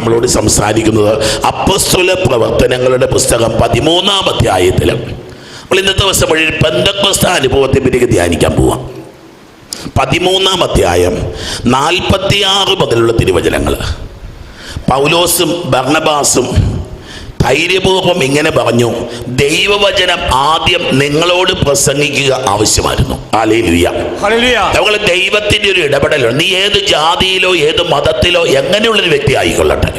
നമ്മളോട് സംസാരിക്കുന്നത് അപ്പസ്തുല പ്രവർത്തനങ്ങളുടെ പുസ്തകം പതിമൂന്നാം അധ്യായത്തിൽ നമ്മൾ ഇന്നത്തെ ദിവസം വഴി പെന്തക്കോസ്ത അനുഭവത്തെ പറ്റി ധ്യാനിക്കാൻ പോവാം. പതിമൂന്നാം അധ്യായം നാൽപ്പത്തിയാറ് മുതലുള്ള തിരുവചനങ്ങൾ പൗലോസും ഭർണബാസും ധൈര്യപൂർവം ഇങ്ങനെ പറഞ്ഞു ദൈവവചനം ആദ്യം നിങ്ങളോട് പ്രസംഗിക്കുക ആവശ്യമായിരുന്നു. ദൈവത്തിന്റെ ഒരു ഇടപെടലുണ്ട്. നീ ഏത് ജാതിയിലോ ഏത് മതത്തിലോ എങ്ങനെയുള്ളൊരു വ്യക്തി ആയിക്കൊള്ളട്ടെ.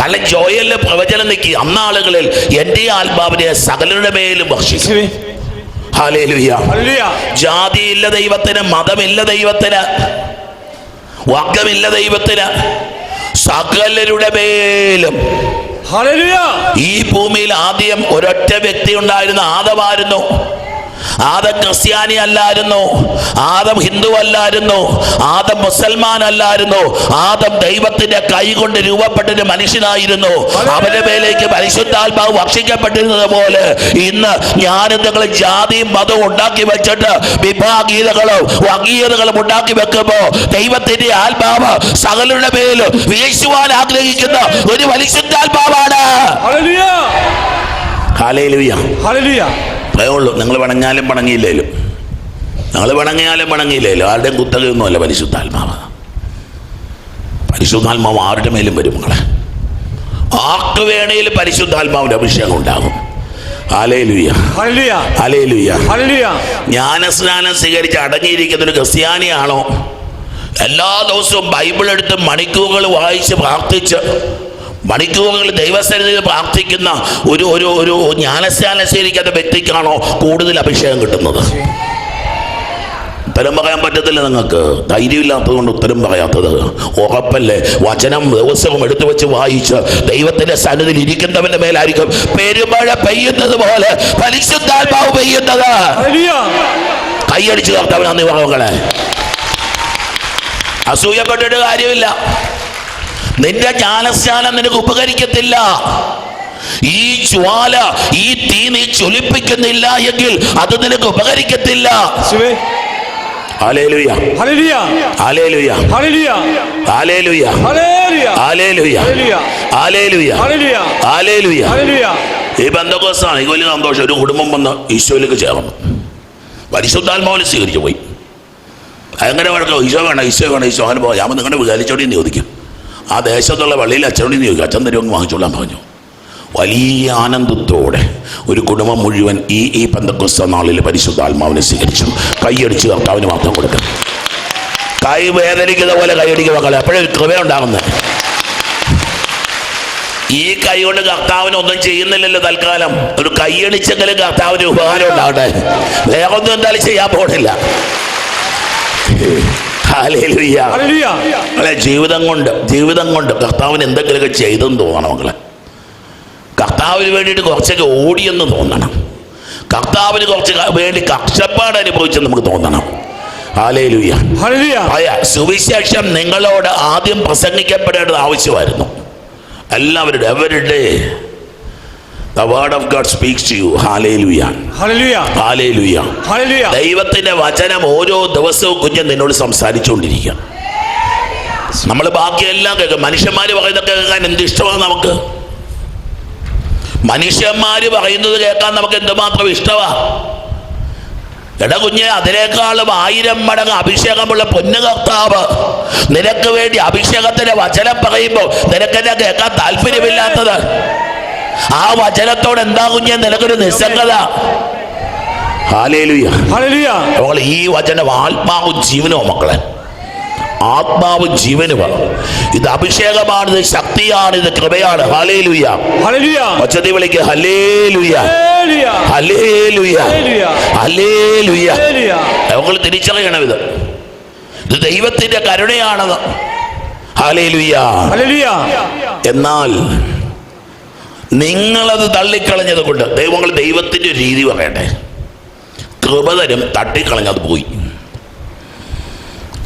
കാരണം ജോയലിന്റെ പ്രവചനം നിൽക്കി അന്നാളുകളിൽ എന്റെ ആത്മാവിനെ സകലരുടെ മേലും ഭക്ഷിച്ചു ജാതിയില്ല ദൈവത്തിന് മതമില്ല ദൈവത്തിന് വർഗമില്ല ദൈവത്തിന് സകലരുടെ മേലും ഈ ഭൂമിയിൽ ആദ്യം ഒരൊറ്റ വ്യക്തി ഉണ്ടായിരുന്ന ആദമായിരുന്നു ആദം ക്രിസ്ത്യാനി അല്ലായിരുന്നു ആദം ഹിന്ദു അല്ലായിരുന്നു ആദം മുസൽമാൻ അല്ലായിരുന്നു ആദം ദൈവത്തിന്റെ കൈ കൊണ്ട് രൂപപ്പെട്ടൊരു മനുഷ്യനായിരുന്നു. അവന്റെ മേലേക്ക് പരിശുദ്ധാത്മാവ് ഭക്ഷിക്കപ്പെട്ടിരുന്നത് പോലെ ഇന്ന് ഞാനും നിങ്ങൾ ജാതിയും മതവും ഉണ്ടാക്കി വെച്ചിട്ട് വിഭാഗീയതകളും വർഗീയതകളും ഉണ്ടാക്കി വെക്കുമ്പോ ദൈവത്തിന്റെ ആത്മാവ് സകലരുടെ മേലും വീശുവാൻ ആഗ്രഹിക്കുന്ന ഒരു പരിശുദ്ധാത്മാവാണ്. ഹല്ലേലൂയ. ഹാലേലുയ്യ ഹല്ലേലൂയ ഉള്ളൂ. നിങ്ങൾ പണഞ്ഞാലും പണങ്ങിയില്ലേലും നിങ്ങൾ പണങ്ങിയാലും പണങ്ങിയില്ലേലും ആരുടെയും കുത്തകയൊന്നുമല്ല പരിശുദ്ധാത്മാവ്. പരിശുദ്ധാത്മാവ് ആരുടെ മേലും വരും നിങ്ങളെ ആർക്ക് വേണേൽ പരിശുദ്ധാത്മാവിന്റെ അഭിഷേകം ഉണ്ടാകും. ജ്ഞാനസ്നാനം സ്വീകരിച്ച് അടങ്ങിയിരിക്കുന്ന ഒരു ക്രിസ്ത്യാനിയാണോ? എല്ലാ ദിവസവും ബൈബിൾ എടുത്ത് മണിക്കൂറുകൾ വായിച്ച് പ്രാർത്ഥിച്ച് മണിക്കൂറുകൾ ദൈവസന്നിധിയിൽ പ്രാർത്ഥിക്കുന്ന ഒരു ഒരു ഒരു ജ്ഞാനസ്നാനം സ്വീകരിക്കാത്ത വ്യക്തിക്കാണോ കൂടുതൽ അഭിഷേകം കിട്ടുന്നത്? ഉത്തരം പറയാൻ പറ്റത്തില്ല നിങ്ങൾക്ക്. ധൈര്യമില്ലാത്തത് കൊണ്ട് ഉത്തരം പറയാത്തത്. ഉറപ്പല്ലേ? വചനം ദിവസവും എടുത്തു വെച്ച് വായിച്ച് ദൈവത്തിന്റെ സന്നിധിയിൽ ഇരിക്കുന്നവന്റെ മേലായിരിക്കും. പെരുമഴ പെയ്യുന്നത് പോലെ പരിശുദ്ധാത്മാവ് പെയ്യുന്നത്. കൈയടിച്ചു കർത്തവനാന്ന് മകളെ അസൂയപ്പെട്ടിട്ട് കാര്യമില്ല. നിന്റെ ജാലശാല നിനക്ക് ഉപകരിക്കത്തില്ല ഈ ജ്വാല ഈ തീ നീ ചൊലിപ്പിക്കുന്നില്ല എങ്കിൽ അത് നിനക്ക് ഉപകരിക്കത്തില്ല ഈ ബന്ധക്കോസാണ് ഈ വലിയ സന്തോഷം ഒരു കുടുംബം വന്ന് ഈശോയിലേക്ക് ചേർന്നു പരിശുദ്ധാത്മാവിൽ സ്വീകരിച്ചു പോയി അങ്ങനെ വഴക്കോ ഈശോ വേണം ഈശോ വേണം ഈശോ അങ്ങനെ പോകാം ഞാൻ നിങ്ങളുടെ വിചാരിച്ചോടി ചോദിക്കും ആ ദേശത്തുള്ള വള്ളിയിൽ അച്ഛനോട് എന്ന് ചോദിക്കും അച്ഛൻ തരുമെന്ന് വാങ്ങിച്ചോളാൻ പറഞ്ഞു. വലിയ ആനന്ദത്തോടെ ഒരു കുടുംബം മുഴുവൻ ഈ ഈ പന്തക്കുസ്ത നാളിൽ പരിശുദ്ധാത്മാവിനെ സ്വീകരിച്ചു. കൈയടിച്ച് കർത്താവിന് മാത്രം കൊടുക്കും കൈ വേദനിക്കുന്ന പോലെ കൈയടിക്കുക മക്കളെ. അപ്പോഴേ കൃപയുണ്ടാകുന്നത് ഈ കൈ കൊണ്ട് കർത്താവിന് ഒന്നും ചെയ്യുന്നില്ലല്ലോ തൽക്കാലം. ഒരു കൈയടിച്ചെങ്കിലും കർത്താവിന് ഉപകാരം ഉണ്ടാകട്ടെ. വേറെ ഒന്നും എന്തായാലും ചെയ്യാൻ പോണില്ല. മക്കളെ ജീവിതം കൊണ്ട് ജീവിതം കൊണ്ട് കർത്താവിന് എന്തെങ്കിലുമൊക്കെ ചെയ്തെന്ന് തോന്നണം മക്കളെ. കർത്താവിന് വേണ്ടിയിട്ട് കുറച്ചൊക്കെ ഓടിയെന്ന് തോന്നണം. കർത്താവിന് കുറച്ച് വേണ്ടി കഷ്ടപ്പാട് അനുഭവിച്ചെന്ന് നമുക്ക് തോന്നണം. സുവിശേഷം നിങ്ങളോട് ആദ്യം പ്രസംഗിക്കപ്പെടേണ്ടത് ആവശ്യമായിരുന്നു. എല്ലാവരുടെ എവരുടെ the word of God speaks to you. Hallelujah. Hallelujah. Hallelujah. Hallelujah. ദൈവത്തിന്റെ വചനം ഓരോ ദിവസവും കുഞ്ഞൻ നിന്നോട് സംസാരിച്ചുകൊണ്ടിരിക്കുക നമ്മൾ ബാക്കിയെല്ലാം കേൾക്കും മനുഷ്യന്മാർ പറയുന്നത് കേൾക്കാൻ എന്ത് ഇഷ്ടമാണ് നമുക്ക് മനുഷ്യന്മാര് പറയുന്നത് കേൾക്കാൻ നമുക്ക് എന്തുമാത്രം ഇഷ്ടമാ എടാ കുഞ്ഞെ അതിനേക്കാളും ആയിരം മടങ്ങ് അഭിഷേകമുള്ള പൊന്നു കർത്താവ് നിനക്ക് വേണ്ടി അഭിഷേകത്തിന്റെ വചനം പറയുമ്പോൾ നിനക്കെന്നെ കേൾക്കാൻ താല്പര്യമില്ലാത്തത് ആ വചനത്തോട് എന്താകും ഞാൻ നിനക്കൊരു നിസ്സംഗത? ഈ വചനം ആത്മാവും ജീവനോ മക്കളെ. ആത്മാവും ജീവനുമാണ് ഇത് അഭിഷേകമാണ് ഇത് ശക്തിയാണ് ഇത് കൃപയാണ്. ഹലേലുയ ഒച്ചതി ഹല്ലേലൂയ. നമ്മൾ തിരിച്ചറിയണം ഇത്. ഇത് ദൈവത്തിന്റെ കരുണയാണത്. എന്നാൽ നിങ്ങളത് തള്ളിക്കളഞ്ഞത് കൊണ്ട് ദൈവങ്ങൾ ദൈവത്തിന്റെ രീതി പറയട്ടെ. കൃപതരും തട്ടിക്കളഞ്ഞത് പോയി.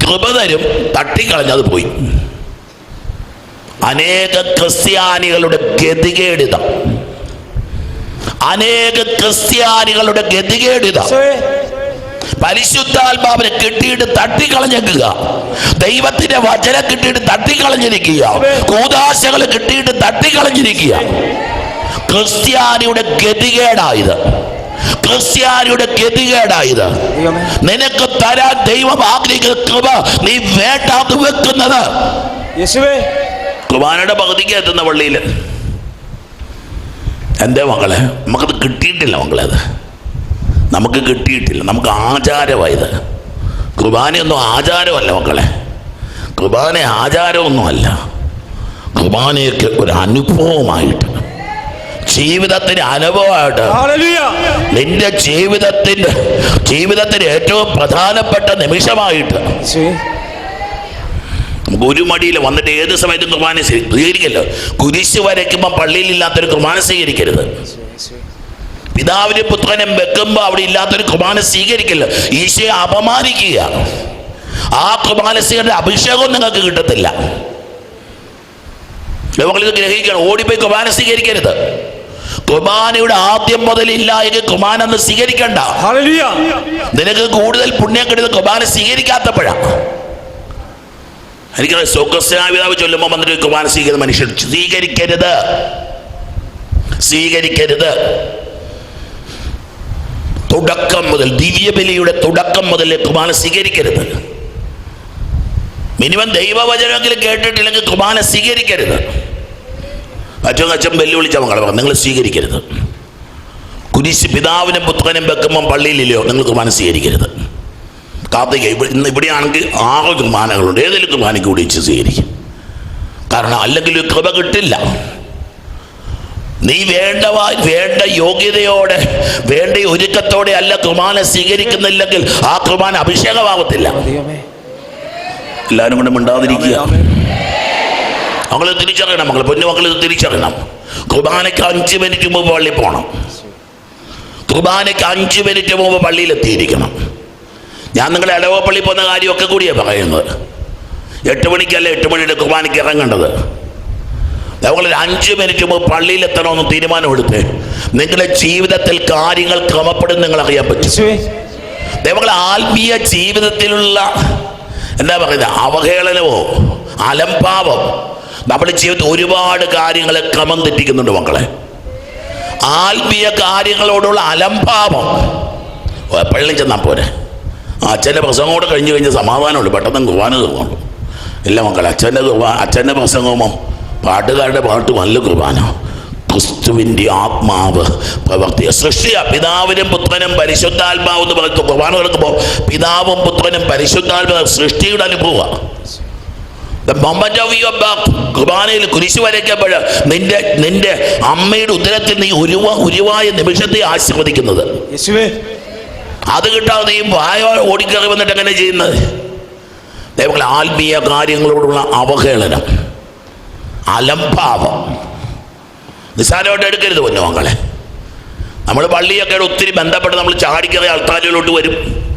കൃപതരും തട്ടിക്കളഞ്ഞത് പോയി. അനേക ക്രിസ്ത്യാനികളുടെ ഗതികേടിത. അനേക ക്രിസ്ത്യാനികളുടെ ഗതികേടിത. പരിശുദ്ധാത്മാവിനെ കിട്ടിയിട്ട് തട്ടിക്കളഞ്ഞേക്കുക. ദൈവത്തിന്റെ വചനം കിട്ടിയിട്ട് തട്ടിക്കളഞ്ഞിരിക്കുക. കൂതാശകൾ കിട്ടിയിട്ട് തട്ടിക്കളഞ്ഞിരിക്കുക. ക്രിസ്ത്യാനിയുടെ ഗതികേടായത്. ക്രിസ്ത്യാനിയുടെ ഗതികേടായത്. നിനക്ക് തരാൻ ദൈവം ആഗ്രഹിക്കുന്ന കൃപ നീ വേണ്ടാന്ന് വെക്കുന്നത്. കുർബാനയുടെ പകുതിക്ക് എത്തുന്ന പള്ളിയിൽ എന്റെ മകളെ നമുക്കത് കിട്ടിയിട്ടില്ല മകളെ അത്. നമുക്ക് കിട്ടിയിട്ടില്ല നമുക്ക് ആചാരമായത്. കുർബാനയൊന്നും ആചാരമല്ല മക്കളെ. കുർബാന ആചാരമൊന്നുമല്ല. കുർബാനയൊക്കെ ഒരു അനുഭവമായിട്ട് ജീവിതത്തിന് അനുഭവമായിട്ട്. നിന്റെ ജീവിതത്തിന്റെ ജീവിതത്തിന് ഏറ്റവും പ്രധാനപ്പെട്ട നിമിഷമായിട്ട്. യേശുവേ നമുക്ക് ഒരു മടിയിൽ വന്നിട്ട് ഏത് സമയത്തും കുർബാന സ്വീ- സ്വീകരിക്കല്ലോ. കുരിശ് വരയ്ക്കുമ്പോൾ പള്ളിയിൽ ഇല്ലാത്തൊരു കുർബാന സ്വീകരിക്കരുത്. പിതാവിന് പുത്രനെ വെക്കുമ്പോൾ അവിടെ ഇല്ലാത്തൊരു കുർബാന സ്വീകരിക്കല്ലോ. ഈശോയെ അപമാനിക്കുക. ആ കുർബാന സ്വീകരണ അഭിഷേകവും നിങ്ങൾക്ക് കിട്ടത്തില്ല. ഗ്രഹിക്കണം. ഓടിപ്പോയി കുർബാന സ്വീകരിക്കരുത്. കുർബാനയുടെ ആദ്യം മുതൽ ഇല്ല എങ്കിൽ കുർബാന ഒന്ന് സ്വീകരിക്കണ്ട. നിനക്ക് കൂടുതൽ പുണ്യം കിട്ടുന്ന കുർബാന സ്വീകരിക്കാത്തപ്പോഴാണ് എനിക്ക് സ്വകസ്യാപിതാവ് ചൊല്ലുമ്പോൾ വന്നിട്ട് കുർബാന സ്വീകരിക്കുന്ന മനുഷ്യൻ സ്വീകരിക്കരുത്. സ്വീകരിക്കരുത്. തുടക്കം മുതൽ ദിവ്യബലിയുടെ തുടക്കം മുതൽ കുർബാന സ്വീകരിക്കരുത്. മിനിമം ദൈവവചനമെങ്കിലും കേട്ടിട്ടില്ലെങ്കിൽ കുർബാന സ്വീകരിക്കരുത്. അച്ഛൻ അച്ഛൻ വെല്ലുവിളിച്ച മകളെ പറഞ്ഞു നിങ്ങൾ സ്വീകരിക്കരുത്. കുരിശ് പിതാവിനും പുത്രനും വെക്കുമ്പം പള്ളിയിലില്ലയോ നിങ്ങൾ കുർബാന സ്വീകരിക്കരുത് കാർത്തിക ഇവിടെ ഇന്ന് ഇവിടെയാണെങ്കിൽ ആറ് കുർബാനകളുണ്ട്. ഏതെങ്കിലും കുർബാനയ്ക്ക് കൂടി വെച്ച് സ്വീകരിക്കും. കാരണം അല്ലെങ്കിൽ കൃപ കിട്ടില്ല. നീ വേണ്ട വേണ്ട യോഗ്യതയോടെ വേണ്ട ഒരുക്കത്തോടെ അല്ല കുർബാന സ്വീകരിക്കുന്നില്ലെങ്കിൽ ആ കുർബാന അഭിഷേകമാവത്തില്ല. എല്ലാവരും കൊണ്ട് മിണ്ടാതിരിക്കുക. മക്കൾ തിരിച്ചറിയണം മക്കൾ പൊന്നു മക്കൾ തിരിച്ചറിയണം. കുർബാനയ്ക്ക് അഞ്ച് മിനിറ്റ് മുമ്പ് പള്ളി പോകണം കുർബാനയ്ക്ക് അഞ്ച് മിനിറ്റ് മുമ്പ് പള്ളിയിൽ എത്തിയിരിക്കണം. ഞാൻ നിങ്ങളെ ഇടവപ്പള്ളി പോകുന്ന കാര്യമൊക്കെ കൂടിയാണ് പറയുന്നത്. എട്ട് മണിക്കല്ല എട്ട് മണിയുടെ കുർബാനയ്ക്ക് ഇറങ്ങേണ്ടത്? നമ്മളൊരു അഞ്ച് മിനിറ്റ് മുമ്പ് പള്ളിയിൽ പള്ളിയിലെത്തണമെന്ന് തീരുമാനമെടുത്ത് നിങ്ങളുടെ ജീവിതത്തിൽ കാര്യങ്ങൾ ക്രമപ്പെടും നിങ്ങൾ അറിയാൻ പറ്റും. ദൈവങ്ങളെ ആത്മീയ ജീവിതത്തിലുള്ള എന്താ പറയുന്നത് അവഹേളനവോ അലംഭാവം നമ്മുടെ ജീവിതത്തിൽ ഒരുപാട് കാര്യങ്ങളെ ക്രമം തെറ്റിക്കുന്നുണ്ട് മക്കളെ. ആത്മീയ കാര്യങ്ങളോടുള്ള അലംഭാവം. പള്ളി ചെന്നാൽ പോരെ. അച്ഛന്റെ പ്രസംഗം കൂടെ കഴിഞ്ഞ് കഴിഞ്ഞ് സമാധാനമുള്ളൂ പെട്ടെന്ന് കുർബാന തീർന്നുള്ളൂ ഇല്ല മക്കളെ അച്ഛന്റെ കുർബാന അച്ഛന്റെ പ്രസംഗമോ പാട്ടുകാരുടെ പാട്ട് നല്ല കുർബാന. ക്രിസ്തുവിന്റെ ആത്മാവ് പ്രവർത്തിയ സൃഷ്ടിയ പിതാവിനും പുത്രനും പരിശുദ്ധാത്മാവ് എന്ന് പറയുന്ന കുർബാന നടക്കുമ്പോൾ പിതാവും പുത്രനും പരിശുദ്ധാത്മാവ് സൃഷ്ടിയുടെ അനുഭവമാണ്. കുർബാനയിൽ കുരിശ് വരയ്ക്കപ്പോൾ നിന്റെ നിന്റെ അമ്മയുടെ ഉദരത്തിൽ നീ ഉരുവ ഉരുവായ നിമിഷത്തെ ആശീർവദിക്കുന്നത്. അത് കിട്ടാതെ നീ വായ ഓടിക്കറി വന്നിട്ട് എങ്ങനെ ചെയ്യുന്നത്? ദൈവങ്ങളെ ആത്മീയ കാര്യങ്ങളോടുള്ള അവഹേളനം. അലംഭാവം. നിസ്സാരമായിട്ട് എടുക്കരുത് പൊന്നു മകളെ നമ്മൾ പള്ളിയൊക്കെ ഒത്തിരി ബന്ധപ്പെട്ട് നമ്മൾ ചാടിക്കറി ആൾക്കാരിലോട്ട് വരും.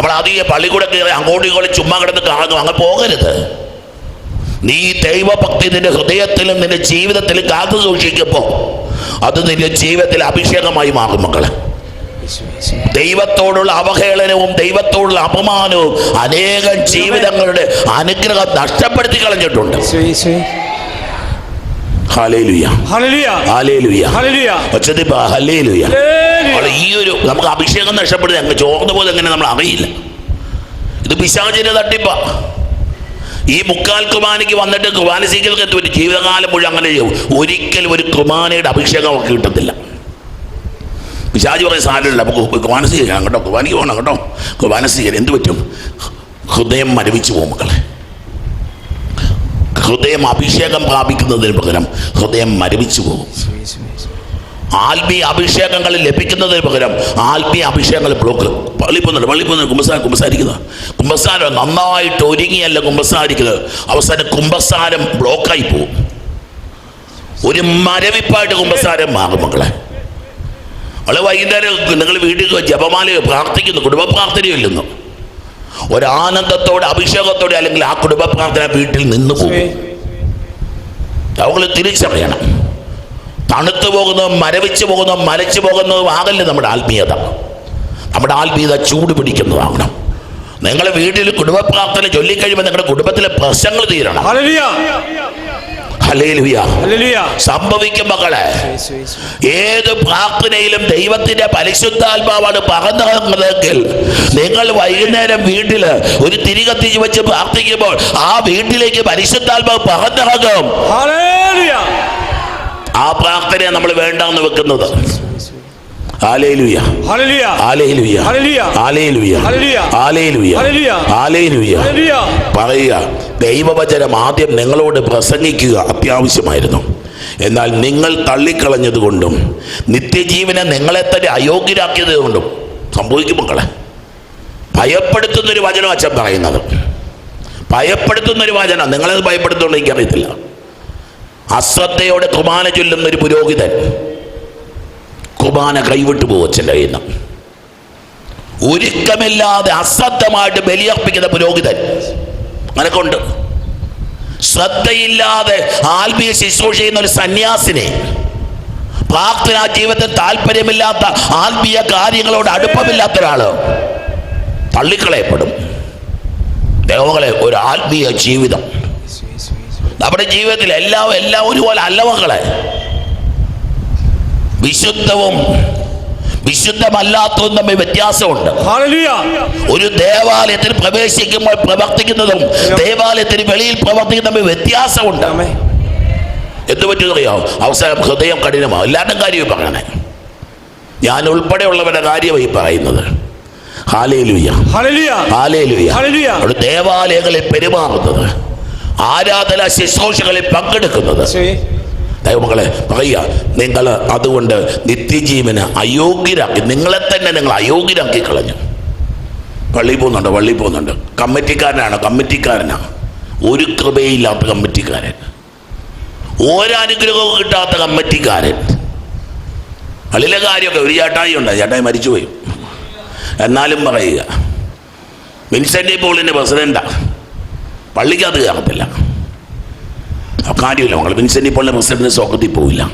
നമ്മൾ അധികം പള്ളി കയറി അങ്ങോട്ടും ഇങ്ങോട്ടും ചുമ്മാ കിടന്ന് കാണുന്നു. അങ്ങ് പോകരുത്. നീ ദൈവഭക്തി നിന്റെ ഹൃദയത്തിലും നിന്റെ ജീവിതത്തിലും കാത്തു സൂക്ഷിക്കുമ്പോൾ അത് നിന്റെ ജീവിതത്തിൽ അഭിഷേകമായി മാറും മക്കളെ. ദൈവത്തോടുള്ള അവഹേളനവും ദൈവത്തോടുള്ള അപമാനവും അനേകം ജീവിതങ്ങളുടെ അനുഗ്രഹം നഷ്ടപ്പെടുത്തി കളഞ്ഞിട്ടുണ്ട്. ഈ ഒരു നമുക്ക് അഭിഷേകം നഷ്ടപ്പെടുക അങ്ങ് ചോർന്ന പോലെ എങ്ങനെ നമ്മൾ അറിയില്ല. ഇത് പിശാചിന്റെ തട്ടിപ്പ. ഈ മുക്കാൽ കുർബാനയ്ക്ക് വന്നിട്ട് കുർബാന സ്വീകരിക്കാൻ എത്തും ഒരു ജീവിതകാലം മുഴുവൻ അങ്ങനെ ചെയ്യും. ഒരിക്കലും ഒരു കുർബാനയുടെ അഭിഷേകം അവർക്ക് കിട്ടത്തില്ല. പിശാജി പറയുന്ന സാധനമില്ല. നമുക്ക് കുർബാന സ്വീകരിക്കണം കേട്ടോ കുർബാനയ്ക്ക് പോകണം കേട്ടോ. കുർബാന എന്ത് പറ്റും? ഹൃദയം മരവിച്ചു പോകും മക്കളെ. ഹൃദയം അഭിഷേകം പ്രാപിക്കുന്നതിന് പകരം ഹൃദയം മരവിച്ചു പോകും. ആത്മീയ അഭിഷേകങ്ങൾ ലഭിക്കുന്നതിന് പകരം ആത്മീയ അഭിഷേകങ്ങൾ ബ്ലോക്ക് പള്ളിപ്പോന്നുണ്ട് പള്ളിപ്പോന്നുണ്ട് കുമ്പസാരം കുമ്പസാരിക്കുന്നത് കുമ്പസാരം നന്നായിട്ട് ഒരുങ്ങിയല്ല കുമ്പസാരിക്കുന്നത്. അവസാനം കുമ്പസാരം ബ്ലോക്കായി പോകും. ഒരു മരവിപ്പായിട്ട് കുമ്പസാരം മാറും മക്കളെ. അവളെ വൈകുന്നേരം നിങ്ങൾ വീട്ടിൽ ജപമാല പ്രാർത്ഥിക്കുന്നു കുടുംബ പ്രാർത്ഥനയോ ഇല്ലെന്നു. ഒരാനന്ദത്തോടെ അഭിഷേകത്തോടെ അല്ലെങ്കിൽ ആ കുടുംബ പ്രാർത്ഥന വീട്ടിൽ നിന്ന് പോകും. അവൾ തിരിച്ചറിയണം. തണുത്തു പോകുന്നതും മരവിച്ചു പോകുന്നതും മരച്ചു പോകുന്നതും ആകല്ലേ നമ്മുടെ ആത്മീയത. നമ്മുടെ ആത്മീയത ചൂട് പിടിക്കുന്നതാകണം. നിങ്ങളെ വീട്ടിൽ കുടുംബ പ്രാർത്ഥന ചൊല്ലിക്കഴിയുമ്പോൾ നിങ്ങളുടെ കുടുംബത്തിലെ പ്രശ്നങ്ങൾ തീരണം. സംഭവിക്കും മക്കളെ. യേശുവേ ഏത് പ്രാർത്ഥനയിലും ദൈവത്തിന്റെ പരിശുദ്ധാത്മാവാണ് പറഞ്ഞതെങ്കിൽ നിങ്ങൾ വൈകുന്നേരം വീട്ടിൽ ഒരു തിരികത്തി വെച്ച് പ്രാർത്ഥിക്കുമ്പോൾ ആ വീട്ടിലേക്ക് പരിശുദ്ധാത്മാവ് പറഞ്ഞിറങ്ങും ആ പ്രാർത്ഥനയെ നമ്മൾ വേണ്ടെന്ന് വെക്കുന്നത്. പറയുക ദൈവവചനം ആദ്യം നിങ്ങളോട് പ്രസംഗിക്കുക അത്യാവശ്യമായിരുന്നു എന്നാൽ നിങ്ങൾ തള്ളിക്കളഞ്ഞത് കൊണ്ടും നിത്യജീവനെ നിങ്ങളെ തന്നെ അയോഗ്യരാക്കിയത് കൊണ്ടും സംഭവിക്കും മക്കളെ ഭയപ്പെടുത്തുന്നൊരു വചനം അച്ഛൻ പറയുന്നത് ഭയപ്പെടുത്തുന്നൊരു വചനം നിങ്ങളത് ഭയപ്പെടുത്തുന്നുണ്ടോ എനിക്കറിയത്തില്ല അശ്രദ്ധയോടെ കുമാന ചൊല്ലുന്നൊരു പുരോഹിതൻ കുർബാന കൈവിട്ടു പോവച്ചല്ല എന്ന്. ഒരുക്കമില്ലാതെ അശ്രദ്ധമായിട്ട് ബലിയർപ്പിക്കുന്ന പുരോഹിതൻ അങ്ങനൊക്കെയുണ്ട് ശ്രദ്ധയില്ലാതെ ആത്മീയ ശുശ്രൂഷ ചെയ്യുന്ന ഒരു സന്യാസിനെ പ്രാർത്ഥനാ ജീവിതത്തിൽ താല്പര്യമില്ലാത്ത ആത്മീയ കാര്യങ്ങളോട് അടുപ്പമില്ലാത്ത ഒരാൾ തള്ളിക്കളയപ്പെടും. ദേവങ്ങളെ ഒരു ആത്മീയ ജീവിതം. നമ്മുടെ ജീവിതത്തിൽ എല്ലാം എല്ലാം ഒരുപോലെ അല്ല മക്കളെ. വിശുദ്ധവും വിശുദ്ധമല്ലാത്തതും തമ്മിൽ വ്യത്യാസമുണ്ട്. ഒരു ദേവാലയത്തിൽ പ്രവേശിക്കുമ്പോൾ പ്രവർത്തിക്കുന്നതും ദേവാലയത്തിന് വെളിയിൽ പ്രവർത്തിക്കുന്ന തമ്മിൽ വ്യത്യാസമുണ്ട്. എന്ത് പറ്റുന്നറിയോ? അവസാനം ഹൃദയം കഠിനമാവും. എല്ലാവരുടെ കാര്യവും പറയണേ. ഞാൻ ഉൾപ്പെടെയുള്ളവരുടെ കാര്യമായി പറയുന്നത്. ഒരു ദേവാലയങ്ങളിൽ പെരുമാറുന്നത് ആരാധന ശുശ്രൂഷകളിൽ പങ്കെടുക്കുന്നത് യേശുവേ ദൈവമക്കളെ പറയുക നിങ്ങൾ അതുകൊണ്ട് നിത്യജീവന് അയോഗ്യരാക്കി നിങ്ങളെ തന്നെ നിങ്ങൾ അയോഗ്യരാക്കി കളഞ്ഞു. പള്ളി പോകുന്നുണ്ട് പള്ളി പോകുന്നുണ്ട്. കമ്മിറ്റിക്കാരനാണ് കമ്മിറ്റിക്കാരനാണ് ഒരു കൃപയില്ലാത്ത കമ്മിറ്റിക്കാരൻ. ഒരനുഗ്രഹവും കിട്ടാത്ത കമ്മിറ്റിക്കാരൻ. പള്ളിയിലെ കാര്യമൊക്കെ ഒരു ചേട്ടായി ഉണ്ട് ചേട്ടായി മരിച്ചുപോയി. എന്നാലും പറയുക വിൻസെന്റ് പോളിന്റെ പ്രസിഡന്റാണ് പള്ളിക്കകത്ത് കയറത്തില്ല കാര്യമില്ല. മക്കൾ വിൻസെന്റ് പോളിന്റെ പ്രസിഡന്റിന് സ്വർഗത്തിൽ പോവില്ല.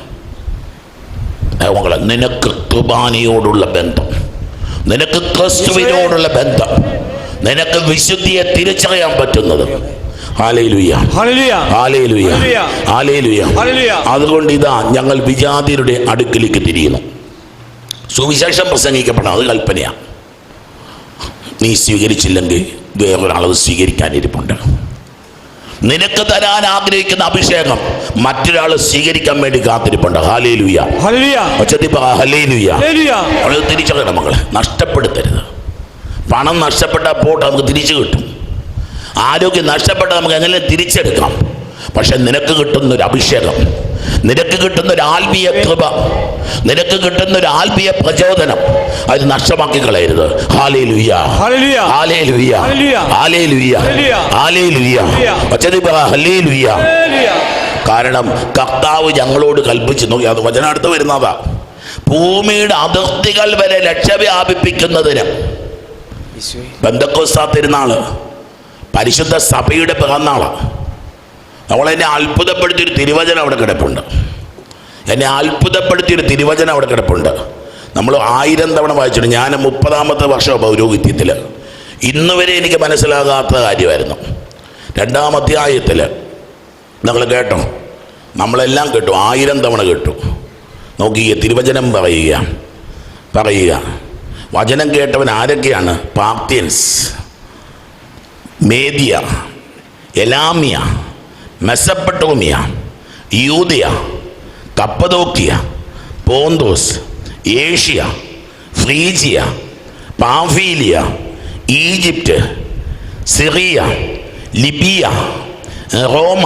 മക്കളെ നിനക്ക് കുർബാനയോടുള്ള ബന്ധം. നിനക്ക് ക്രിസ്തുവിനോടുള്ള ബന്ധം. നിനക്ക് വിശുദ്ധിയെ തിരിച്ചറിയാൻ പറ്റുന്നത്. അതുകൊണ്ട് ഇതാ ഞങ്ങൾ വിജാതിയുടെ അടുക്കിലേക്ക് തിരിയുന്നു. സുവിശേഷം പ്രസംഗിക്കപ്പെടണം. അത് കൽപ്പനയാണ് നീ സ്വീകരിച്ചില്ലെങ്കിൽ വേറൊരാളത് സ്വീകരിക്കാനിരിപ്പുണ്ട്. നിനക്ക് തരാൻ ആഗ്രഹിക്കുന്ന അഭിഷേകം മറ്റൊരാൾ സ്വീകരിക്കാൻ വേണ്ടി കാത്തിരിപ്പുണ്ട്. ഹല്ലേലൂയ. അവളത് തിരിച്ചറിയണം മകളെ നഷ്ടപ്പെടുത്തരുത്. പണം നഷ്ടപ്പെട്ട പോട്ട് നമുക്ക് തിരിച്ചു കിട്ടും. ആരോഗ്യം നഷ്ടപ്പെട്ട നമുക്ക് എങ്ങനെ തിരിച്ചെടുക്കാം. പക്ഷെ നിനക്ക് കിട്ടുന്ന ഒരു അഭിഷേകം നിനക്ക് കിട്ടുന്ന ഒരു ആത്മീയ കൃപ നിനക്ക് കിട്ടുന്ന ഒരു ആത്മീയ പ്രചോദനം അത് നഷ്ടമാക്കി കളയരുത്. കാരണം കർത്താവ് ഞങ്ങളോട് കൽപ്പിച്ചു. നോക്കി അത് വചനടുത്ത് വരുന്നതാ. ഭൂമിയുടെ അതിർത്തികൾ വരെ ലക്ഷ്യ വ്യാപിപ്പിക്കുന്നതിന് യേശുവേ ബന്ധക്കോസ്താ തിരുനാൾ പരിശുദ്ധ സഭയുടെ പിറന്നാൾ എന്നെ അത്ഭുതപ്പെടുത്തിയൊരു തിരുവചനം അവിടെ കിടപ്പുണ്ട്. എന്നെ അത്ഭുതപ്പെടുത്തിയൊരു തിരുവചനം അവിടെ കിടപ്പുണ്ട്. നമ്മൾ ആയിരം തവണ വായിച്ചിട്ടുണ്ട്. ഞാൻ മുപ്പതാമത്തെ വർഷം പൗരോഹിത്യത്തിൽ ഇന്ന് വരെ എനിക്ക് മനസ്സിലാകാത്ത കാര്യമായിരുന്നു. രണ്ടാം അധ്യായത്തിൽ നിങ്ങൾ കേട്ടോ. നമ്മളെല്ലാം കേട്ടു. ആയിരം തവണ കേട്ടു. നോക്കിയ തിരുവചനം പറയുക. പറയുക. വചനം കേട്ടവൻ ആരൊക്കെയാണ്? പാർത്തിയൻസ് മേദിയ എലാമിയ. മെസപ്പട്ടോമിയ യൂതിയ കപ്പതോക്കിയ പോന്തോസ് Asia Phrygia പാഫീലിയ Egypt Syria Libya റോമ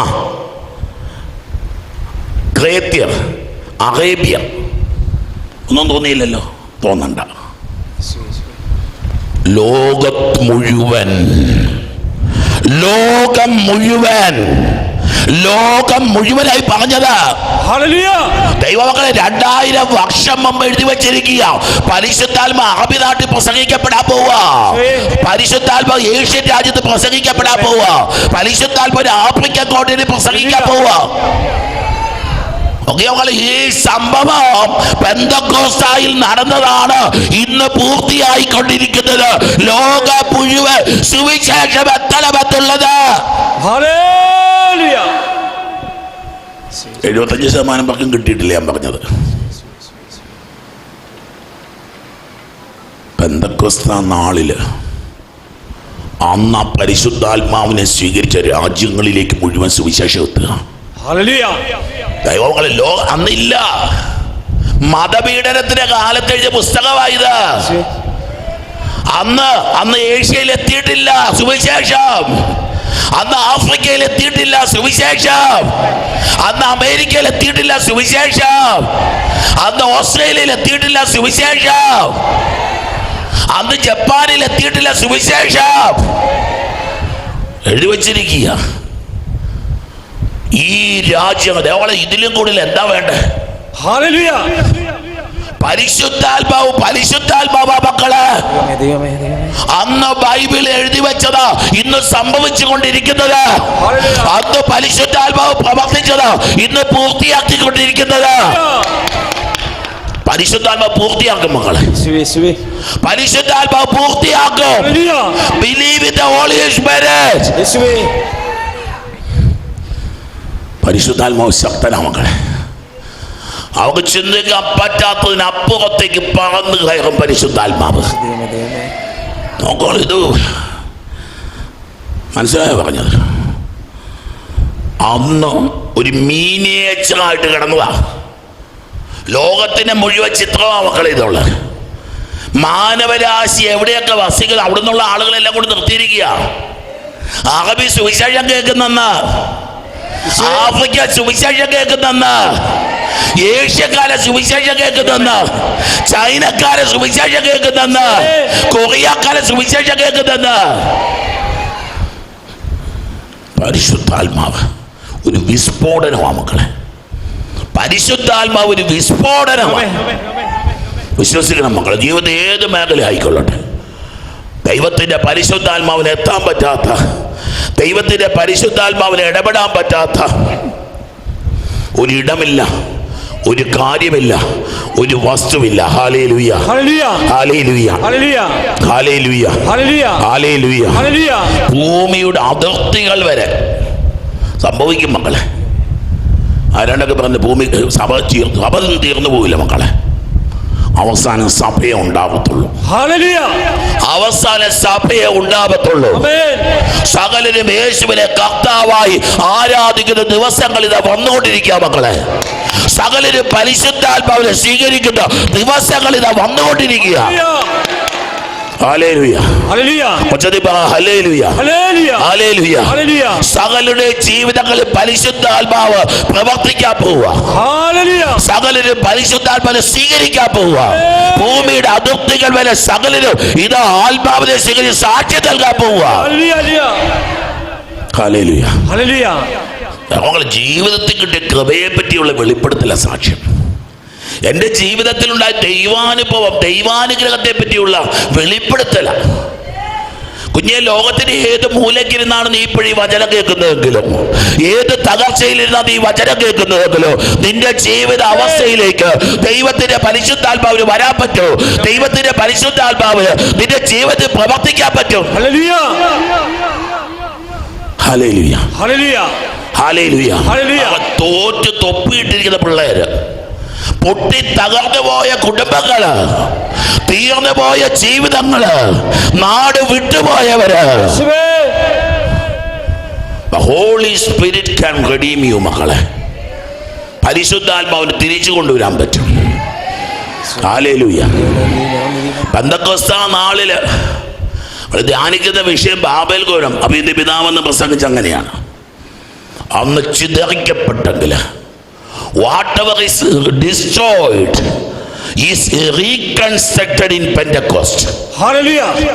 ക്രേത്യർ അറേബ്യ. ഒന്നും തോന്നിയില്ലല്ലോ? തോന്നണ്ട. ലോകത്ത് മുഴുവൻ ലോകം മുഴുവൻ ലോകം മുഴുവനായി പറഞ്ഞത്. ദൈവമക്കളെ രണ്ടായിരം വർഷം മുമ്പ് എഴുതി വെച്ചിരിക്കുക. പരിശുദ്ധാത്മ അറബി നാട്ടിൽ പ്രസംഗിക്കപ്പെടാൻ പോവുക. പരിശുദ്ധാത്മ ഏഷ്യൻ രാജ്യത്ത് പ്രസംഗിക്കപ്പെടാൻ പോവുക. പരിശുദ്ധാത്മ ഒരു ആഫ്രിക്കൻ കോണ്ടിന് പ്രസംഗിക്കാൻ പോവുക. ഈ സംഭവം പെന്തക്കോസ്തായിൽ നടന്നതാണ് ഇന്ന് പൂർത്തിയായി കൊണ്ടിരിക്കുന്നത് ലോക മുഴുവൻ സുവിശേഷം എത്തലമത്തുള്ളത് ഹല്ലേലൂയ എഴുപത്തഞ്ച് ശതമാനം പക്കം കിട്ടിയിട്ടില്ല ഞാൻ പറഞ്ഞത്. പെന്തക്കോസ്ത നാളിൽ അന്ന് ആ പരിശുദ്ധാത്മാവിനെ സ്വീകരിച്ച രാജ്യങ്ങളിലേക്ക് മുഴുവൻ സുവിശേഷം എത്തുക. ദൈവങ്ങളെ ലോക അന്നില്ല. മതപീഡനത്തിന്റെ കാലത്ത് എഴുതിയ പുസ്തകമായത്. അന്ന് അന്ന് ഏഷ്യയിൽ എത്തിയിട്ടില്ല സുവിശേഷം. അന്ന് ആഫ്രിക്കയിൽ എത്തിയിട്ടില്ല സുവിശേഷം. അന്ന് അമേരിക്കയിൽ എത്തിയിട്ടില്ല സുവിശേഷം. അന്ന് ഓസ്ട്രേലിയയിൽ എത്തിയിട്ടില്ല സുവിശേഷം. അന്ന് ജപ്പാനിൽ എത്തിയിട്ടില്ല സുവിശേഷം. എഴുതി വച്ചിരിക്കുക. ഈ രാജ്യം അതേപോലെ ഇതിലും കൂടുതൽ എന്താ വേണ്ടേ പരിശുദ്ധാത്മാവ് പരിശുദ്ധാത്മാവ മക്കൾ. അന്ന് ബൈബിൾ എഴുതി വെച്ചത് ഇന്ന് സംഭവിച്ചു കൊണ്ടിരിക്കുന്നത് അന്ന് പരിശുദ്ധാത്മാവ് പ്രവർത്തിച്ചത് ഇന്ന് പൂർത്തിയാക്കിക്കൊണ്ടിരിക്കുന്നത്. പരിശുദ്ധാത്മാവ് പൂർത്തിയാക്കും മക്കളെ. പരിശുദ്ധാത്മാവ് പൂർത്തിയാക്കും. ബിലീവ് ഇൻ ദ പരിശുദ്ധാത്മാവ് ശക്തനാ മക്കളെ. അവർക്ക് ചിന്തിക്കാൻ പറ്റാത്തതിനപ്പുറത്തേക്ക് പറന്ന് കയറും പരിശുദ്ധാത്മാവ് നോക്കോളൂ ഇത് മനസ്സിലായോ പറഞ്ഞത്? അന്ന് ഒരു മീനിയേച്ചറായിട്ട് കിടന്നതാ. ലോകത്തിന്റെ മുഴുവൻ ചിത്രമാണ് മക്കളെ ഇതുള്ളത്. മാനവരാശി എവിടെയൊക്കെ വസികൾ അവിടെ നിന്നുള്ള ആളുകളെല്ലാം കൂടി നിർത്തിയിരിക്കുക അറബി സുവിശേഷം കേൾക്കുന്നെന്ന്. ആഫ്രിക്ക സുവിശേഷം കേൾക്കുന്നെന്ന്. ഏഷ്യക്കാരെ സുവിശേഷം കേൾക്കുന്നെന്ന്. ചൈനക്കാരെ സുവിശേഷം കേൾക്കുന്നെന്ന്. കൊറിയക്കാരെ സുവിശേഷം കേൾക്കുന്നെന്ന്. പരിശുദ്ധാത്മാവ് ഒരു വിസ്ഫോടനമാണ് മക്കളെ. പരിശുദ്ധാത്മാവ് ഒരു വിസ്ഫോടനമാണ് വിശ്വസിക്കണം മക്കളെ ജീവിതം ഏത് മേഖല ആയിക്കൊള്ളട്ടെ ദൈവത്തിന്റെ പരിശുദ്ധാത്മാവിന് എത്താൻ പറ്റാത്ത ദൈവത്തിന്റെ പരിശുദ്ധാത്മാവിന് ഇടപെടാൻ പറ്റാത്ത ഒരിടമില്ല ഒരു കാര്യമില്ല ഒരു വസ്തുവില്ല. ഭൂമിയുടെ അതിർത്തികൾ വരെ. സംഭവിക്കും മക്കളെ. ആരാണ്ടൊക്കെ പറഞ്ഞു ഭൂമി സഭ തീർന്നു സഭ തീർന്നു പോവില്ല മക്കളെ. അവസാനം സഭയെ ഉണ്ടാവത്തുള്ളൂ. അവസാന സഭയെ ഉണ്ടാവത്തുള്ളൂ. സകലരും യേശുവിനെ കർത്താവായി ആരാധിക്കുന്ന ദിവസങ്ങൾ ഇതാ വന്നുകൊണ്ടിരിക്കുക മക്കളെ. സകലരും പരിശുദ്ധാത്മാവിനെ സ്വീകരിക്കുന്ന ദിവസങ്ങൾ ഇതാ വന്നുകൊണ്ടിരിക്കുക. സകലരുടെ ജീവിതങ്ങളിൽ പരിശുദ്ധാത്മാവ് പ്രവർത്തിക്കാൻ പോവുക. സകലരും പരിശുദ്ധാത്മാവിനെ സ്വീകരിക്കാൻ പോവുക. ഭൂമിയുടെ അതിർത്തികൾ വരെ സകലരും ഇത് ആത്മാവിനെ സ്വീകരിച്ച് സാക്ഷ്യം നൽകാൻ പോവുക. ജീവിതത്തിൽ കിട്ടിയ കൃപയെ പറ്റിയുള്ള വെളിപ്പെടുത്തല സാക്ഷ്യം. എന്റെ ജീവിതത്തിലുണ്ടായ ദൈവാനുഭവം ദൈവാനുഗ്രഹത്തെ പറ്റിയുള്ള വെളിപ്പെടുത്തല. കുഞ്ഞെ ലോകത്തിന്റെ ഏത് മൂലക്കിരുന്നാണ് നീ ഇപ്പോഴീ വചനം കേൾക്കുന്നതെങ്കിലും ഏത് തകർച്ചയിലിരുന്നാണ് നീ വചനം കേൾക്കുന്നതെങ്കിലും നിന്റെ ജീവിത അവസ്ഥയിലേക്ക് ദൈവത്തിന്റെ പരിശുദ്ധാത്മാവിന് വരാൻ പറ്റും. ദൈവത്തിന്റെ പരിശുദ്ധാത്മാവിന് നിന്റെ ജീവിതത്തിൽ പ്രവർത്തിക്കാൻ പറ്റും. തോറ്റ് തൊപ്പിയിട്ടിരിക്കുന്ന പിള്ളേര്. പൊട്ടി തകർന്നു പോയ കുടുംബങ്ങൾ തീർന്നു പോയ ജീവിതങ്ങൾ നാട് വിട്ടുപോയവര്. Holy spirit can redeem you മക്കളെ. പരിശുദ്ധാത്മാവിന് തിരിച്ചു കൊണ്ടുവരാൻ പറ്റും. നാളിൽ ധ്യാനിക്കുന്ന വിഷയം ബാബേൽ ഗോരം അഭിന്റെ പിതാവെന്ന് പ്രസംഗിച്ച അങ്ങനെയാണ് അന്ന് ചിതറിക്കപ്പെട്ടെങ്കിൽ what is destroyed is reconstructed in Pentecost.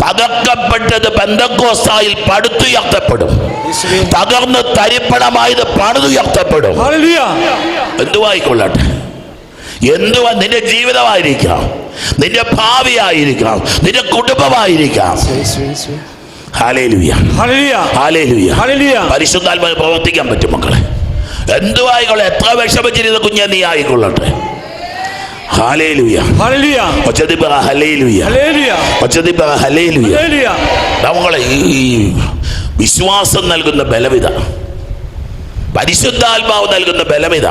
തകർക്കപ്പെട്ടത് പെന്തക്കോസ്തായിൽ പടുത്തുയർത്തപ്പെടും. തകർന്ന് തരിപ്പണമായത് പണിതുയർത്തപ്പെടും Hallelujah. എന്തുവായിക്കൊള്ളട്ടെ എന്തുവാ നിന്റെ ജീവിതമായിരിക്കാം? നിന്റെ ഭാവിയായിരിക്കാം. നിന്റെ കുടുംബമായിരിക്കാം. പരിശുദ്ധാത്മാവ് പ്രവർത്തിക്കാൻ പറ്റും മക്കളെ. എന്തുവായിക്കൊള്ളെ എത്ര വിഷമിച്ചിരുന്ന കുഞ്ഞെ നീ ആയിക്കൊള്ളട്ടെ. നമ്മളെ ഈ വിശ്വാസം നൽകുന്ന ബലമിത. പരിശുദ്ധാത്മാവ് നൽകുന്ന ബലമിത.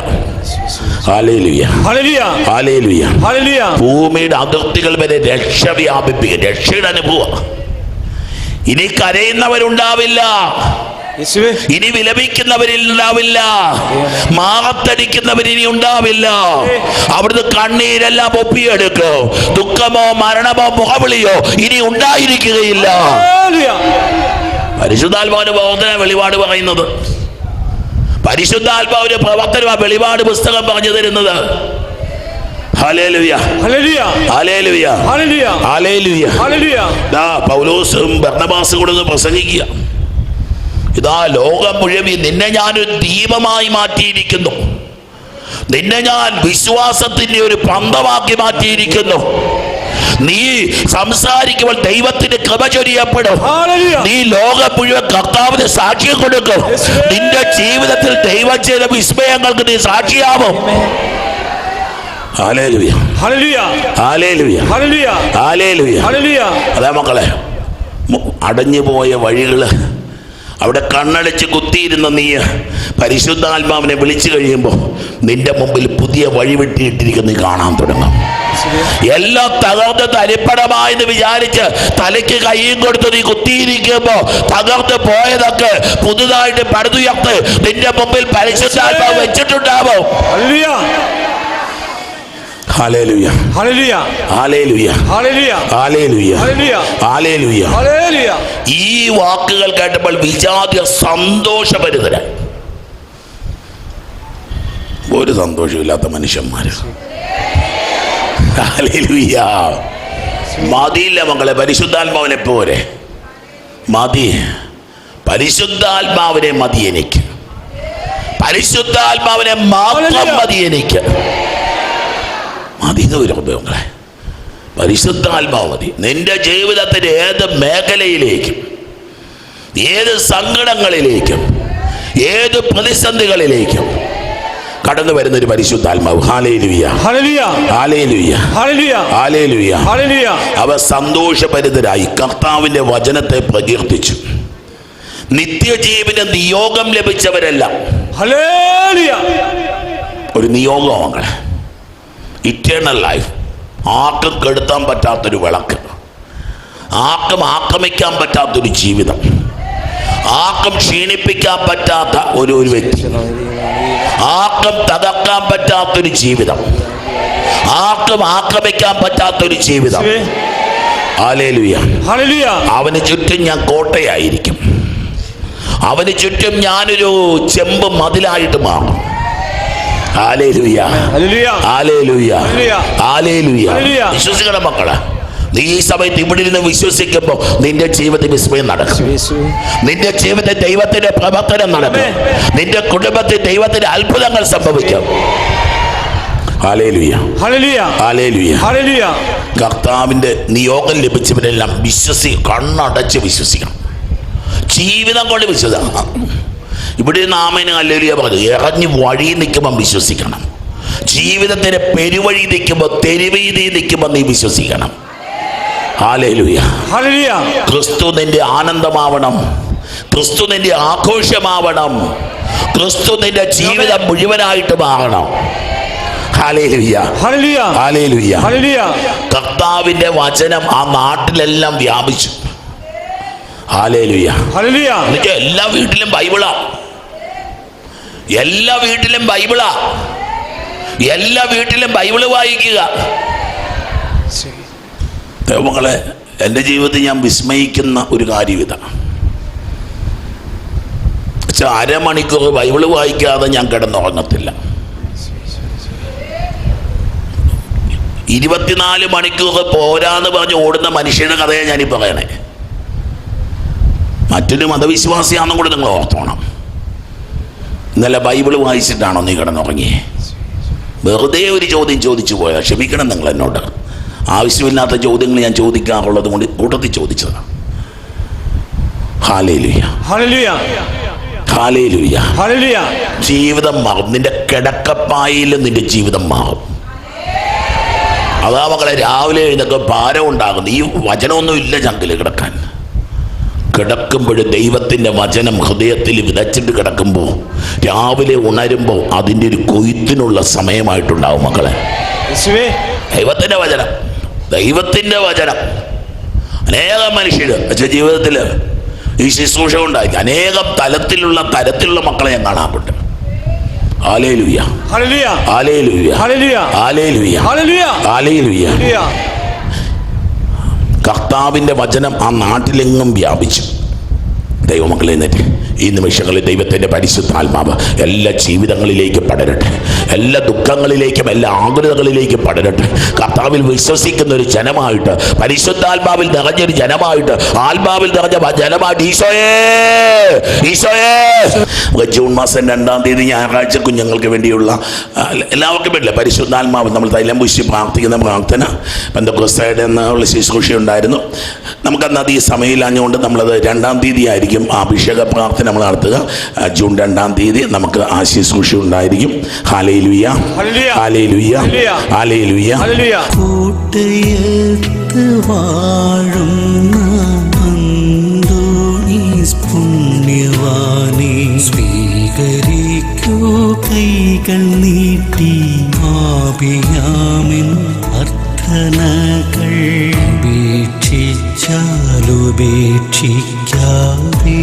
ഭൂമിയുടെ അതിർത്തികൾ വരെ രക്ഷ വ്യാപിപ്പിക്കുക. രക്ഷയുടെ അനുഭവം. ഇനി കരയുന്നവരുണ്ടാവില്ല. ഇനി വിലപിക്കുന്നവരിൽ ഉണ്ടാവില്ല. മാറത്തടിക്കുന്നവർ ഇനി ഉണ്ടാവില്ല. അവിടുന്ന് കണ്ണീരെല്ലാം ഒപ്പിയെടുക്കും ദുഃഖമോ മരണമോ മുഖവിളിയോ ഇനി ഉണ്ടായിരിക്കുകയില്ല. പരിശുദ്ധാത്മാവിന് പരിശുദ്ധാത്മാവിന്റെ പ്രവർത്തന വെളിപാട് പറയുന്നത്. പരിശുദ്ധാത്മാവിന്റെ പ്രവർത്തനം ആ വെളിപാട് പുസ്തകം പറഞ്ഞു തരുന്നത്. പൗലോസും ഭരണമാസും കൂടെ പ്രസംഗിക്കുക. ഇതാ ലോകം മുഴുവൻ നിന്നെ ഞാനൊരു ദീപമായി മാറ്റിയിരിക്കുന്നു. നിന്നെ ഞാൻ വിശ്വാസത്തിന്റെ ഒരു പന്തമാക്കി മാറ്റിയിരിക്കുന്നു. നീ സംസാരിക്കുമ്പോൾ ദൈവത്തിന്റെ കൃപ ചൊരിയപ്പെടും. നീ ലോകം മുഴുവൻ കർത്താവിന് സാക്ഷ്യം കൊടുക്കും. നിന്റെ ജീവിതത്തിൽ ദൈവം ചെയ്ത വിസ്മയങ്ങൾക്ക് നീ സാക്ഷിയാവും. അതാ മക്കളെ അടഞ്ഞു പോയ വഴികൾ അവിടെ കണ്ണടച്ച് കുത്തിയിരുന്ന നീ പരിശുദ്ധാത്മാവിനെ വിളിച്ചു കഴിയുമ്പോൾ നിന്റെ മുമ്പിൽ പുതിയ വഴി വെട്ടിയിട്ടിരിക്കുന്ന നീ കാണാൻ തുടങ്ങും. എല്ലാം തകർന്ന് തരിപ്പടമായെന്ന് വിചാരിച്ച് തലയ്ക്ക് കൈയും കൊടുത്ത് നീ കുത്തിയിരിക്കുമ്പോൾ തകർന്ന് പോയതൊക്കെ പുതുതായിട്ട് പടുതുയർത്ത് നിന്റെ മുമ്പിൽ പരിശുദ്ധാത്മാവ് വെച്ചിട്ടുണ്ടാവും Hallelujah. ഹാലേലുയ Hallelujah. ഹാലേലുയ Hallelujah. ഹാലേലുയ Hallelujah. ഹാലേലുയ Hallelujah. ഈ വാക്കുകൾ കേട്ടപ്പോൾ വിജാതി സന്തോഷഭരിതരായി ഒരു സന്തോഷമില്ലാത്ത മനുഷ്യന്മാര്. മതിയില്ല മക്കളെ പരിശുദ്ധാത്മാവിനെ പോരെ മതി. പരിശുദ്ധാത്മാവിനെ മതി എനിക്ക് പരിശുദ്ധാത്മാവിനെ മാത്രം മതി എനിക്ക് മതി എന്ന് വരും മക്കളെ. പരിശുദ്ധാത്മാവ് മതി നിന്റെ ജീവിതത്തിന്റെ ഏത് മേഖലയിലേക്കും ഏത് സങ്കടങ്ങളിലേക്കും ഏത് പ്രതിസന്ധികളിലേക്കും കടന്നു വരുന്ന ഒരു പരിശുദ്ധാത്മാവ്. അവ സന്തോഷഭരിതരായി കർത്താവിന്റെ വചനത്തെ പ്രകീർത്തിച്ചു. നിത്യജീവിന് നിയോഗം ലഭിച്ചവരെല്ലാം. ഒരു നിയോഗമാണ് ഇറ്റേണൽ ലൈഫ് ആർക്കും കെടുത്താൻ പറ്റാത്തൊരു വിളക്ക്. ആർക്കും ആക്രമിക്കാൻ പറ്റാത്തൊരു ജീവിതം. ആർക്കും ക്ഷീണിപ്പിക്കാൻ പറ്റാത്ത ഒരു ഒരു വ്യക്തി. ആർക്കും തകർക്കാൻ പറ്റാത്തൊരു ജീവിതം. ആർക്കും ആക്രമിക്കാൻ പറ്റാത്തൊരു ജീവിതം. അവന് ചുറ്റും ഞാൻ കോട്ടയായിരിക്കും. അവന് ചുറ്റും ഞാനൊരു ചെമ്പ് മതിലായിട്ട് മാറും. വിശ്വസിക്കണം മക്കളെ. നീ ഈ സമയത്ത് ഇവിടെ ഇരുന്ന് വിശ്വസിക്കുമ്പോൾ നിന്റെ ജീവിതത്തിൽ വിസ്മയം നടക്കും. നിന്റെ ജീവിതത്തിൽ ദൈവത്തിന്റെ പ്രവർത്തനം നടക്കും. നിന്റെ കുടുംബത്തിൽ ദൈവത്തിന്റെ അത്ഭുതങ്ങൾ സംഭവിക്കും. കർത്താവിന്റെ നിയോഗം ലഭിച്ചവരെല്ലാം വിശ്വസി കണ്ണടച്ച് വിശ്വസിക്കണം. ജീവിതം കൊണ്ട് വിശ്വസിക്കണം. ഇവിടെ നാമന് അല്ലേലിയ പറഞ്ഞു ഇറങ്ങി വഴി നിൽക്കുമ്പം വിശ്വസിക്കണം. ജീവിതത്തിന്റെ പെരുവഴി നിൽക്കുമ്പോൾ തെരുവീതി നിൽക്കുമ്പോൾ നീ വിശ്വസിക്കണം. ക്രിസ്തു നിന്റെ ആനന്ദമാവണം. ക്രിസ്തു നിന്റെ ആഘോഷമാവണം. ക്രിസ്തു നിന്റെ ജീവിതം മുഴുവനായിട്ട് മാറണം. കർത്താവിന്റെ വചനം ആ നാട്ടിലെല്ലാം വ്യാപിച്ചു. എന്നിട്ട് എല്ലാ വീട്ടിലും ബൈബിളാ. എല്ലാ വീട്ടിലും ബൈബിളാ. എല്ലാ വീട്ടിലും ബൈബിൾ വായിക്കുക. ദൈവങ്ങളെ എന്റെ ജീവിതത്തിൽ ഞാൻ വിസ്മയിക്കുന്ന ഒരു കാര്യം ഇതാണ് പക്ഷെ അരമണിക്കൂർ ബൈബിൾ വായിക്കാതെ ഞാൻ കിടന്നുറങ്ങത്തില്ല. ഇരുപത്തിനാല് മണിക്കൂർ പോരാന്ന് പറഞ്ഞ് ഓടുന്ന മനുഷ്യരുടെ കഥയാണ് ഞാനീ പറയണേ. മറ്റൊരു മതവിശ്വാസിയാണെന്നും കൂടെ നിങ്ങൾ ഓർത്തോണം. ഇന്നലെ ബൈബിൾ വായിച്ചിട്ടാണോ നീ കിടന്നുറങ്ങിയേ? വെറുതെ ഒരു ചോദ്യം ചോദിച്ചു പോയാൽ ക്ഷമിക്കണം നിങ്ങൾ എന്നോട്. ആവശ്യമില്ലാത്ത ചോദ്യങ്ങൾ ഞാൻ ചോദിക്കാറുള്ളത് കൊണ്ട് കൂട്ടത്തിൽ ചോദിച്ചതാണ് ജീവിതം മാറും. നിന്റെ കിടക്കപ്പായിൽ നിന്റെ ജീവിതം മാറും. അതാ മക്കളെ രാവിലെ എഴുന്നൊക്കെ ഭാരം ഉണ്ടാകുന്നു. ഈ വചനമൊന്നും ഇല്ല ചങ്കിൽ കിടക്കാൻ. കിടക്കുമ്പോൾ ദൈവത്തിന്റെ വചനം ഹൃദയത്തിൽ വിതച്ചിട്ട് കിടക്കുമ്പോൾ രാവിലെ ഉണരുമ്പോൾ അതിന്റെ ഒരു കൊയ്ത്തിനുള്ള സമയമായിട്ടുണ്ടാവും മക്കളെ. ദൈവത്തിന്റെ വചനം. ദൈവത്തിന്റെ വചനം. അനേക മനുഷ്യർ പക്ഷേ ജീവിതത്തിൽ ഈ ശുശ്രൂഷ ഉണ്ടായി അനേകം തലത്തിലുള്ള തരത്തിലുള്ള മക്കളെ ഞാൻ കാണാറുണ്ട്. ഹല്ലേലൂയ. ആലേലുയ്യ ഹല്ലേലൂയ. ആലേലുയ്യ ഹല്ലേലൂയ. കർത്താവിന്റെ വചനം ആ നാട്ടിലെങ്ങും വ്യാപിച്ചു. ദൈവമക്കളെ എന്നിട്ട് ഈ നിമിഷങ്ങളിൽ ദൈവത്തിന്റെ പരിശുദ്ധാത്മാവ് എല്ലാ ജീവിതങ്ങളിലേക്ക് പടരട്ടെ. എല്ലാ ദുഃഖങ്ങളിലേക്കും എല്ലാ ആകുലതകളിലേക്കും പടരട്ടെ. കർത്താവിൽ വിശ്വസിക്കുന്ന ഒരു ജനമായിട്ട് പരിശുദ്ധാത്മാവിൽ നിറഞ്ഞൊരു ജനമായിട്ട് ആത്മാവിൽ നിറഞ്ഞ ജനമായിട്ട് ഈശോയേ ഈശോയേ. ജൂൺ മാസം രണ്ടാം തീയതി ഞായറാഴ്ച കുഞ്ഞുങ്ങൾക്ക് വേണ്ടിയുള്ള എല്ലാവർക്കും വേണ്ടില്ല പരിശുദ്ധാത്മാവ് നമ്മൾ തൈലം പൂശി പ്രാർത്ഥിക്കുന്ന പ്രാർത്ഥന. പെന്തക്കോസ്തയുടെ എന്നുള്ള ശുശ്രൂഷ ഉണ്ടായിരുന്നു നമുക്കന്ന് ഈ സമയമില്ലാഞ്ഞുകൊണ്ട് നമ്മളത് രണ്ടാം തീയതി ആയിരിക്കും അഭിഷേക പ്രാർത്ഥന നമ്മൾ നടത്തുക. ജൂൺ രണ്ടാം തീയതി നമുക്ക് ആ ശുശ്രൂഷ ഉണ്ടായിരിക്കും ഹാലയിൽ കൂട്ടയത്ത് വാഴുന്ന പുണ്യവാനെ സ്വീകരിക്കൂ കൈകൾ നീട്ടി ആപിയാമിൻ അർത്ഥനകൾ ഉപേക്ഷിച്ചാലുപേക്ഷിക്കാതെ